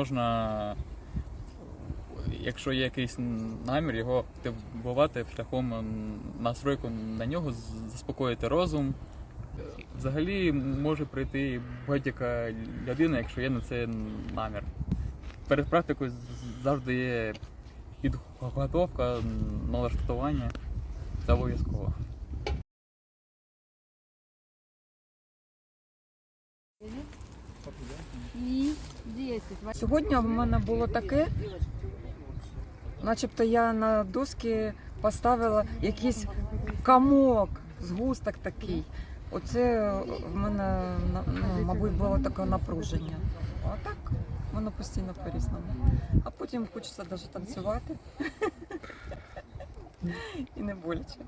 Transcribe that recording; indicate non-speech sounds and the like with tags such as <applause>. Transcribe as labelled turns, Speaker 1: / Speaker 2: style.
Speaker 1: Можна, якщо є якийсь намір, його активувати шляхом настройку на нього, заспокоїти розум. Взагалі може прийти будь-яка людина, якщо є на це намір. Перед практикою завжди є підготовка, налаштування. Це обов'язково.
Speaker 2: Сьогодні в мене було таке, начебто я на доски поставила якийсь комок, згусток такий. Оце в мене, ну, мабуть, було таке напруження. А так воно постійно по-різному. А потім хочеться навіть танцювати. <laughs> І не боляче.